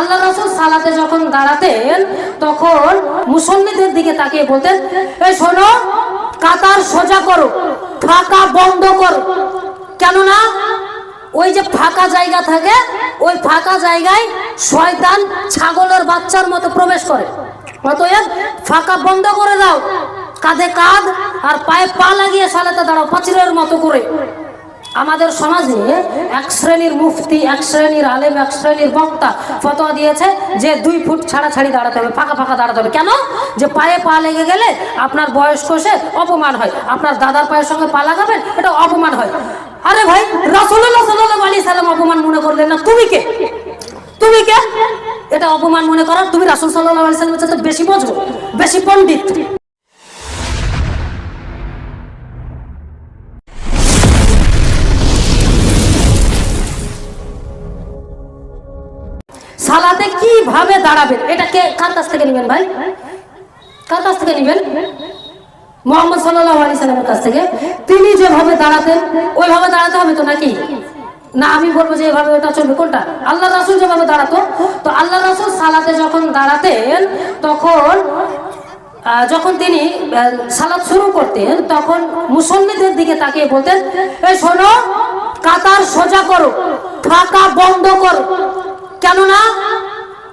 আল্লাহ রসুল সালাতে যখন দাঁড়াতেন, তখন মুসল্লিদের দিকে তাকিয়ে বলতেন এই শোনো, কাতার সোজা করো, ফাঁকা বন্ধ করো। কেননা ওই যে ফাঁকা জায়গা থাকে, ওই ফাঁকা জায়গায় শয়তান ছাগলের বাচ্চার মতো প্রবেশ করে। অতএব ফাঁকা বন্ধ করে দাও, কাঁধে কাঁধ আর পায়ে পা লাগিয়ে সালাতে দাঁড়াও পাচিরের মতো করে। আমাদের সমাজে এক শ্রেণির মুফতি, এক শ্রেণির আলেম, এক শ্রেণির বক্তা ফতোয়া দিয়েছে যে দুই ফুট ছাড়া ছাড়ি দাঁড়াতে হবে, ফাঁকা ফাঁকা দাঁড়াতে হবে। কেন? যে পায়ে পা লেগে গেলে আপনার বয়স কোষে অপমান হয়। আপনার দাদার পায়ের সঙ্গে পা লাগাবেন, এটা অপমান হয়। আরে ভাই রসুল্লাহ সাল্লাহ আলী সাল্লাম অপমান মনে করলেন না। তুমি কে? তুমি কে? এটা অপমান মনে করার তুমি রাসুল সাল্লাহ আলি সাল্লামের সাথে বেশি বোঝো বেশি পণ্ডিত। সালাতে কীভাবে দাঁড়াবেন? এটা কে? কার কাছ থেকে নেবেন ভাই? কার কাছ থেকে নেবেন? মোহাম্মদ সাল্লাহ সাল্লামের কাছ থেকে। তিনি যেভাবে দাঁড়াতেন, ওইভাবে দাঁড়াতে হবে তো নাকি? না, আমি বলব যে এভাবে ওটা চলবে। কোনটা? আল্লাহ রাসুল যেভাবে দাঁড়াতো, তো আল্লাহ রাসুল সালাতে যখন দাঁড়াতেন, তখন যখন তিনি সালাত শুরু করতেন, তখন মুসল্লিদের দিকে তাকিয়ে বলতেন এই শোনো, কাতার সোজা করো, ফাঁকা বন্ধ করো। কেননা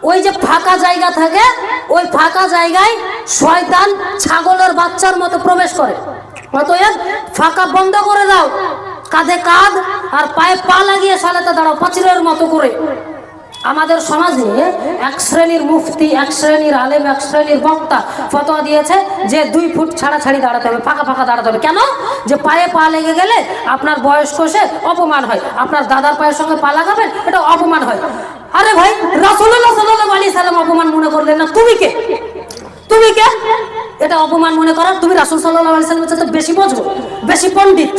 ওই যে ফাঁকা জায়গা থাকে, ওই ফাঁকা জায়গায় শয়তান ছাগলের বাচ্চার মতো প্রবেশ করে। অতএব ফাঁকা বন্ধ করে দাও, কাঁধে কাঁধ আর পায়ে পা লাগিয়ে সালাতে দাঁড়াও পাচিরের মতো করে। আমাদের সমাজে এক শ্রেণির মুফতি, এক শ্রেণির আলেম, এক শ্রেণির বক্তা ফতোয়া দিয়েছে যে দুই ফুট ছাড়া ছাড়ি দাঁড়াতে হবে, ফাঁকা ফাঁকা দাঁড়াতে হবে। কেন? যে পায়ে পা লেগে গেলে আপনার বয়স কোষে অপমান হয়। আপনার দাদার পায়ের সঙ্গে পা লাগাবেন, এটা অপমান হয়। আরে ভাই রসুল্লাহ সাল্লাহ আলী সাল্লাম অপমান মনে করলেন না। তুমি কে? তুমি কে? এটা অপমান মনে করার তুমি রাসুল সাল্লাহ আলি সাল্লামের সাথে বেশি বোঝো বেশি পণ্ডিত।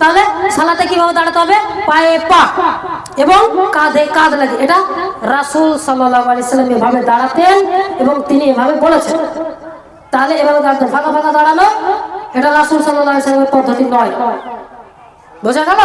তাহলে সালাতে কীভাবে দাঁড়াতে হবে? পায়ে পা এবং কাঁধে কাঁধ লাগে এটা রাসুল সাল্লাহ আলি সাল্লাম এভাবে দাঁড়াতেন এবং তিনি এভাবে বলেছেন। তাহলে এভাবে দাঁড়াতে ফাঁকা ফাঁকা দাঁড়ানো, এটা রাসুল সাল্লাহ আলি সাল্লামের পদ্ধতি নয়। বোঝা গেল?